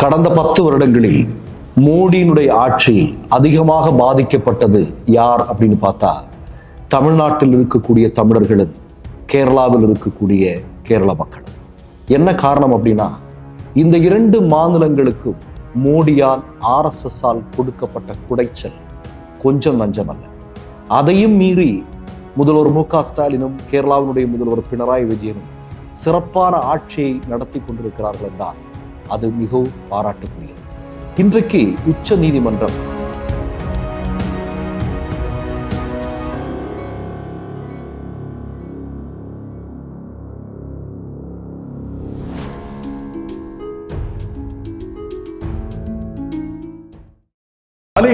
கடந்த பத்து வருடங்களில் மோடியினுடைய ஆட்சி அதிகமாக பாதிக்கப்பட்டது யார் அப்படின்னு பார்த்தா தமிழ்நாட்டில் இருக்கக்கூடிய தமிழர்களும் கேரளாவில் இருக்கக்கூடிய கேரள மக்களும். என்ன காரணம் அப்படின்னா இந்த இரண்டு மாநிலங்களுக்கும் மோடியால் ஆர்எஸ்எஸ்ஆல் கொடுக்கப்பட்ட குடைச்சல் கொஞ்சம் நஞ்சமல்ல. அதையும் மீறி முதல்வர் மு க ஸ்டாலினும் கேரளாவினுடைய முதல்வர் பினராயி விஜயனும் சிறப்பான ஆட்சியை நடத்தி கொண்டிருக்கிறார்கள் என்றால் அது மிகவும் பாராட்டுக்குரியது. இன்றைக்கு உச்ச நீதிமன்றம்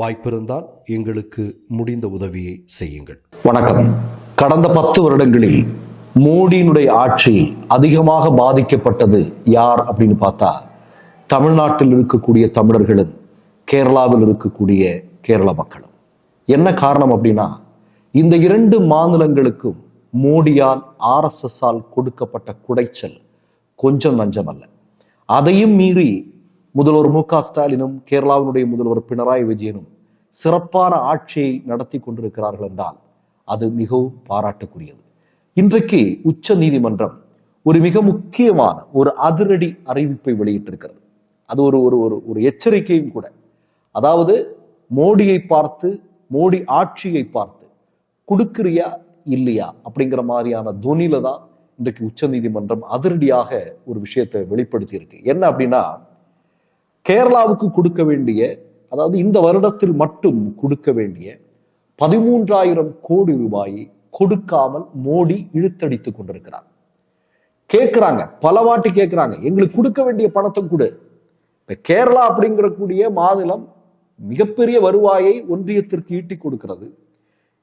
வாய்ப்பிருந்தால் எங்களுக்கு முடிந்த உதவியை செய்யுங்கள். வணக்கம். கடந்த பத்து வருடங்களில் மோடியினுடைய ஆட்சி அதிகமாக பாதிக்கப்பட்டது யார் அப்படின்னு பார்த்தா தமிழ்நாட்டில் இருக்கக்கூடிய தமிழர்களும் கேரளாவில் இருக்கக்கூடிய கேரள மக்களும். என்ன காரணம் அப்படின்னா இந்த இரண்டு மாநிலங்களுக்கும் மோடியால் ஆர்எஸ்எஸ்ஸால் கொடுக்கப்பட்ட குடைச்சல் கொஞ்சம் நஞ்சமல்ல. அதையும் மீறி முதல்வர் மு க ஸ்டாலினும் கேரளாவினுடைய முதல்வர் பினராயி விஜயனும் சிறப்பான ஆட்சியை நடத்தி கொண்டிருக்கிறார்கள் என்றால் அது மிகவும் பாராட்டுக்குரியது. இன்றைக்கு உச்ச நீதிமன்றம் ஒரு மிக முக்கியமான ஒரு அதிரடி அறிவிப்பை வெளியிட்டிருக்கிறது. அது ஒரு ஒரு ஒரு ஒரு எச்சரிக்கையும் கூட. அதாவது மோடியை பார்த்து மோடி ஆட்சியை பார்த்து கொடுக்குறியா இல்லையா அப்படிங்கிற மாதிரியான துணியில தான் இன்றைக்கு உச்ச நீதிமன்றம் அதிரடியாக ஒரு விஷயத்தை வெளிப்படுத்தி இருக்கு என்ன அப்படின்னா கேரளாவுக்கு கொடுக்க வேண்டிய அதாவது இந்த வருடத்தில் மட்டும் கொடுக்க வேண்டிய பதிமூன்றாயிரம் கோடி ரூபாயை கொடுக்காமல் மோடி இழுத்தடித்து கொண்டிருக்கிறார். கேட்கிறாங்க பல வாட்டி கேட்கிறாங்க எங்களுக்கு கொடுக்க வேண்டிய பணத்தை கொடு. இப்ப கேரளா அப்படிங்கிற கூடிய மாநிலம் மிகப்பெரிய வருவாயை ஒன்றியத்திற்கு ஈட்டி கொடுக்கிறது.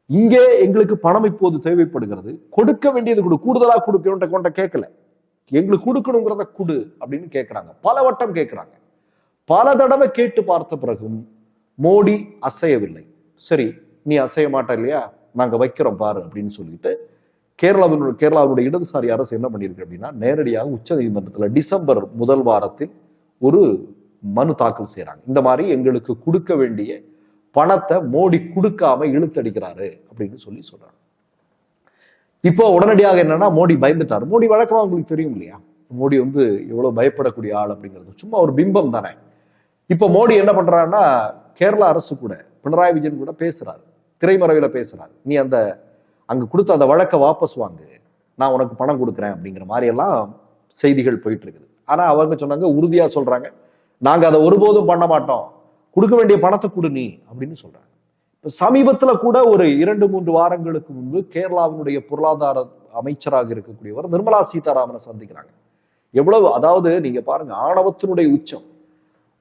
இங்கே எங்களுக்கு பணம் இப்போது தேவைப்படுகிறது. கொடுக்க வேண்டியது கொடு கூடுதலாக கொடுக்க கொண்ட கேட்கல. எங்களுக்கு கொடுக்கணுங்கிறத குடு அப்படின்னு கேட்கிறாங்க. பல வட்டம் கேட்கிறாங்க. பல தடவை கேட்டு பார்த்த பிறகும் மோடி அசையவில்லை. சரி நீ அசைய மாட்ட இல்லையா? நாங்க வைக்கிறோம் பாரு அப்படின்னு சொல்லிட்டு கேரளாவினுடைய கேரளாவுடைய இடதுசாரி அரசு என்ன பண்ணியிருக்கு அப்படின்னா நேரடியாக உச்ச நீதிமன்றத்தில் டிசம்பர் முதல் வாரத்தில் ஒரு மனு தாக்கல் செய்கிறாங்க இந்த மாதிரி எங்களுக்கு கொடுக்க வேண்டிய பணத்தை மோடி கொடுக்காம இழுத்தடிக்கிறாரு அப்படின்னு சொல்லி சொல்றாங்க. இப்போ உடனடியாக என்னன்னா மோடி பயந்துட்டார். மோடி வழக்கமா உங்களுக்கு தெரியும் இல்லையா? மோடி வந்து எவ்வளவு பயப்படக்கூடிய ஆள் அப்படிங்கிறது. சும்மா ஒரு பிம்பம் தானே. இப்போ மோடி என்ன பண்றாருன்னா கேரளா அரசு கூட பினராயி விஜயன் கூட பேசுறாரு. திரைமறைவில் பேசுறாரு. நீ அந்த அங்க கொடுத்த அந்த வழக்கை வாபஸ் வாங்கு. நான் உனக்கு பணம் கொடுக்குறேன் அப்படிங்கிற மாதிரி எல்லாம் செய்திகள் போயிட்டு இருக்குது ஆனா அவங்க சொன்னாங்க உறுதியா சொல்றாங்க. நாங்க அதை ஒருபோதும் பண்ண மாட்டோம். கொடுக்க வேண்டிய பணத்தை கொடு நீ அப்படின்னு சொல்றாங்க. இப்போ சமீபத்துல கூட ஒரு இரண்டு மூன்று வாரங்களுக்கு முன்பு கேரளாவினுடைய பொருளாதார அமைச்சராக இருக்கக்கூடியவர் நிர்மலா சீதாராமனை சந்திக்கிறாங்க. எவ்வளவு அதாவது நீங்க பாருங்க ஆணவத்தினுடைய உச்சம்.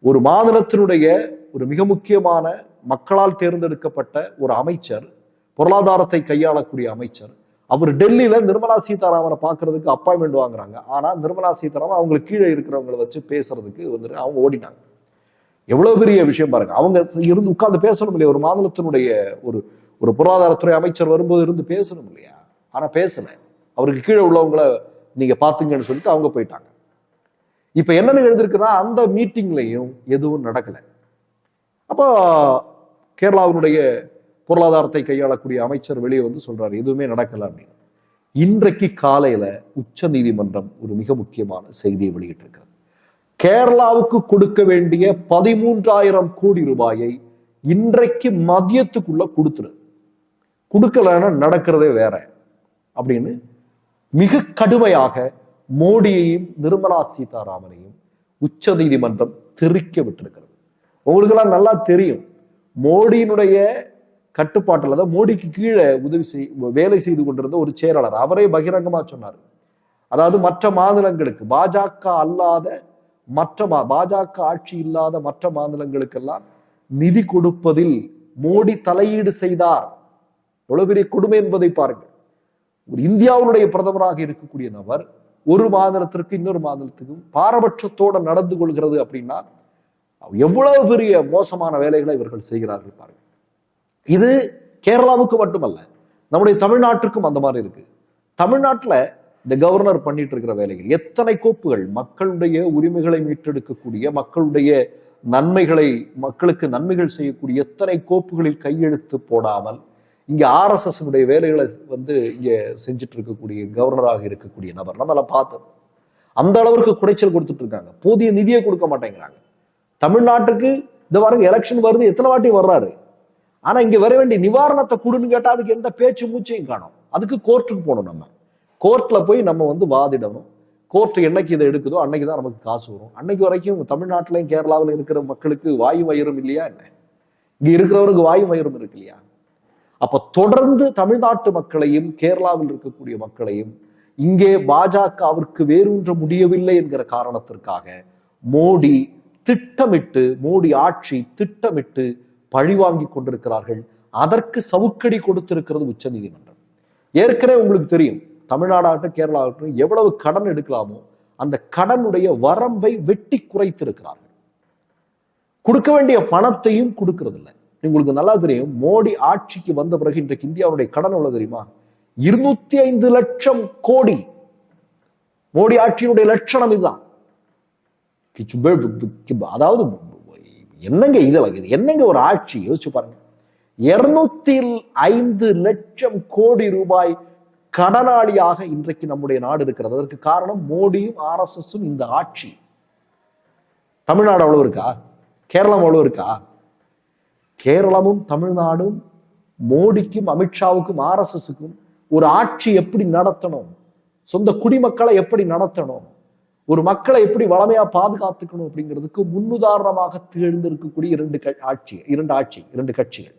ஒரு மாநிலத்தினுடைய ஒரு மிக முக்கியமான மக்களால் தேர்ந்தெடுக்கப்பட்ட ஒரு அமைச்சர் பொருளாதாரத்தை கையாளக்கூடிய அமைச்சர். அவர் டெல்லியில நிர்மலா சீதாராமனை பாக்குறதுக்கு அப்பாயின்மெண்ட் வாங்குறாங்க. ஆனா நிர்மலா சீதாராமன் அவங்களுக்கு கீழே இருக்கிறவங்களை வச்சு பேசுறதுக்கு வந்துட்டு அவங்க ஓடினாங்க எவ்வளவு பெரிய விஷயம் பாருங்க. அவங்க இருந்து உட்கார்ந்து பேசணும் இல்லையா? ஒரு மாநிலத்தினுடைய ஒரு ஒரு பொருளாதாரத்துறை அமைச்சர் வரும்போது இருந்து பேசணும் இல்லையா? ஆனா பேசல. அவருக்கு கீழே உள்ளவங்களை நீங்க பாத்துங்கன்னு சொல்லிட்டு அவங்க போயிட்டாங்க. இப்ப என்னன்னு எழுதிருக்குன்னா அந்த மீட்டிங்லையும் எதுவும் நடக்கல. அப்போ கேரளாவினுடைய பொருளாதாரத்தை கையாளக்கூடிய அமைச்சர் வெளியே வந்து சொல்றாரு எதுவுமே நடக்கல அப்படின்னு. இன்றைக்கு காலையில உச்ச நீதிமன்றம் ஒரு மிக முக்கியமான செய்தியை வெளியிட்டிருக்கிறது. கேரளாவுக்கு கொடுக்க வேண்டிய பதிமூன்றாயிரம் கோடி ரூபாயை இன்றைக்கு மதியத்துக்குள்ள கொடுத்துரு. கொடுக்கலன்னா நடக்கிறதே வேற அப்படின்னு மிக கடுமையாக மோடியையும் நிர்மலா சீதாராமனையும் உச்ச நீதிமன்றம் தெரிக்க விட்டிருக்கிறது. உங்களுக்கெல்லாம் நல்லா தெரியும். மோடியினுடைய கட்டுப்பாட்டில் தான் மோடிக்கு கீழே உதவி செய் வேலை செய்து கொண்டிருந்த ஒரு செயலாளர் அவரே பகிரங்கமா சொன்னார். அதாவது மற்ற மாநிலங்களுக்கு பாஜக அல்லாத மற்ற மா- பாஜக ஆட்சி இல்லாத மற்ற மாநிலங்களுக்கெல்லாம் நிதி கொடுப்பதில் மோடி தலையீடு செய்தார். எவ்வளவு பெரிய கொடுமை என்பதை பாருங்கள். ஒரு இந்தியாவுடைய பிரதமராக இருக்கக்கூடிய நபர் ஒரு மாநிலத்திற்கு இன்னொரு மாநிலத்துக்கும் பாரபட்சத்தோட நடந்து கொள்கிறது அப்படின்னா எவ்வளவு பெரிய மோசமான வேலைகளை இவர்கள் செய்கிறார்கள் பாருங்க. இது கேரளாவுக்கு மட்டுமல்ல நம்முடைய தமிழ்நாட்டுக்கும் அந்த மாதிரி இருக்கு. தமிழ்நாட்டுல இந்த கவர்னர் பண்ணிட்டு இருக்கிற வேலைகள் எத்தனை கோப்புகள் மக்களுடைய உரிமைகளை மீட்டெடுக்கக்கூடிய மக்களுடைய நன்மைகளை மக்களுக்கு நன்மைகள் செய்யக்கூடிய எத்தனை கோப்புகளில் கையெழுத்து போடாமல் இங்க ஆர்எஸ்எஸ் வேலைகளை வந்து இங்கே செஞ்சுட்டு இருக்கக்கூடிய கவர்னராக இருக்கக்கூடிய நபர். நம்மள பார்த்தது அந்த அளவிற்கு குடைச்சல் கொடுத்துட்டு இருக்காங்க போதிய நிதியை கொடுக்க மாட்டேங்கிறாங்க. தமிழ்நாட்டுக்கு இந்த வாரம் எலெக்ஷன் வருது எத்தனை வாட்டி வர்றாரு? ஆனா இங்க வர வேண்டிய நிவாரணத்தை கொடுன்னு கேட்டா அதுக்கு எந்த பேச்சு மூச்சையும் காணும். அதுக்கு கோர்ட்டுக்கு போகணும் நம்ம. கோர்ட்ல போய் நம்ம வந்து வாதிடணும். கோர்ட் என்னைக்கு இதை எடுக்குதோ அன்னைக்கு தான் நமக்கு காசு வரும். அன்னைக்கு வரைக்கும் தமிழ்நாட்டிலையும் கேரளாவில் இருக்கிற மக்களுக்கு வாயு வயிறும் இல்லையா என்ன? இங்க இருக்கிறவருக்கு வாயு வயிறும் இருக்கு இல்லையா? அப்ப தொடர்ந்து தமிழ்நாட்டு மக்களையும் கேரளாவில் இருக்கக்கூடிய மக்களையும் இங்கே பாஜகவிற்கு வேரூன்ற முடியவில்லை என்கிற காரணத்திற்காக மோடி திட்டமிட்டு மோடி ஆட்சி திட்டமிட்டு பழிவாங்கி கொண்டிருக்கிறார்கள். அதற்கு சவுக்கடி கொடுத்திருக்கிறது உச்சநீதிமன்றம். ஏற்கனவே உங்களுக்கு தெரியும் தமிழ்நாடாகட்டும் கேரளாகட்டும் எவ்வளவு கடன் எடுக்கலாமோ அந்த கடனுடைய வரம்பை வெட்டி குறைத்திருக்கிறார்கள். கொடுக்க வேண்டிய பணத்தையும் கொடுக்கறதில்லை. உங்களுக்கு நல்லா தெரியும் மோடி ஆட்சிக்கு வந்த பிறகு இன்றைக்கு இந்தியாவுடைய கடன் எவ்வளவு தெரியுமா? இருநூத்தி ஐந்து லட்சம் கோடி. மோடி ஆட்சியினுடைய லட்சணம் இதுதான். அதாவது என்னங்க இது என்னங்க ஒரு ஆட்சி? யோசிச்சு பாருங்க. இருநூத்தி ஐந்து லட்சம் கோடி ரூபாய் கடனாளியாக இன்றைக்கு நம்முடைய நாடு இருக்கிறது. அதற்கு காரணம் மோடியும் ஆர்எஸ்எஸும் இந்த ஆட்சி. தமிழ்நாடு அவ்வளவு இருக்கா? கேரளம் அவ்வளவு இருக்கா? கேரளமும் தமிழ்நாடும் மோடிக்கும் அமித்ஷாவுக்கும் ஆர்எஸ்எஸ்க்கும் ஒரு ஆட்சி எப்படி நடத்தணும்? சொந்த குடிமக்களை எப்படி நடத்தணும்? ஒரு மக்களை எப்படி வளமையா பாதுகாத்துக்கணும் அப்படிங்கிறதுக்கு முன்னுதாரணமாக திகழ்ந்திருக்கக்கூடிய இரண்டு க- ஆட்சி இரண்டு ஆட்சி இரண்டு கட்சிகள்.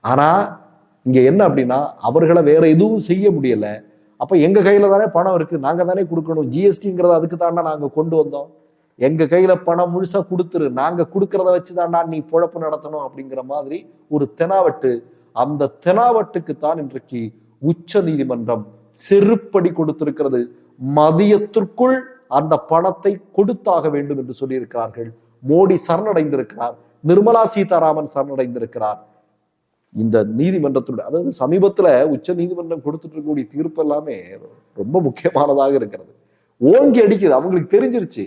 ஆனா இங்க என்ன அப்படின்னா அவர்களை வேற எதுவும் செய்ய முடியல. அப்ப எங்க கையில தானே பணம் இருக்கு? நாங்க தானே கொடுக்கணும். ஜிஎஸ்டிங்கிறத அதுக்கு தானே நாங்க கொண்டு வந்தோம். எங்க கையில பணம் முழுசா கொடுத்துரு. நாங்க கொடுக்கறத வச்சுதான் நான் நீ பொழப்பு நடத்தணும் அப்படிங்கிற மாதிரி ஒரு தெனாவட்டு அந்த தெனாவட்டுக்கு தான் இன்றைக்கு உச்ச நீதிமன்றம் செருப்படி கொடுத்திருக்கிறது. மதியத்திற்குள் அந்த பணத்தை கொடுத்தாக வேண்டும் என்று சொல்லியிருக்கிறார்கள். மோடி சரணடைந்திருக்கிறார். நிர்மலா சீதாராமன் சரணடைந்திருக்கிறார். இந்த நீதிமன்றத்தினுடைய அதாவது சமீபத்துல உச்ச நீதிமன்றம் கொடுத்துட்டு இருக்கக்கூடிய தீர்ப்பு எல்லாமே ரொம்ப முக்கியமானதாக இருக்கிறது. ஓங்கி அடிக்குது. அவங்களுக்கு தெரிஞ்சிருச்சு.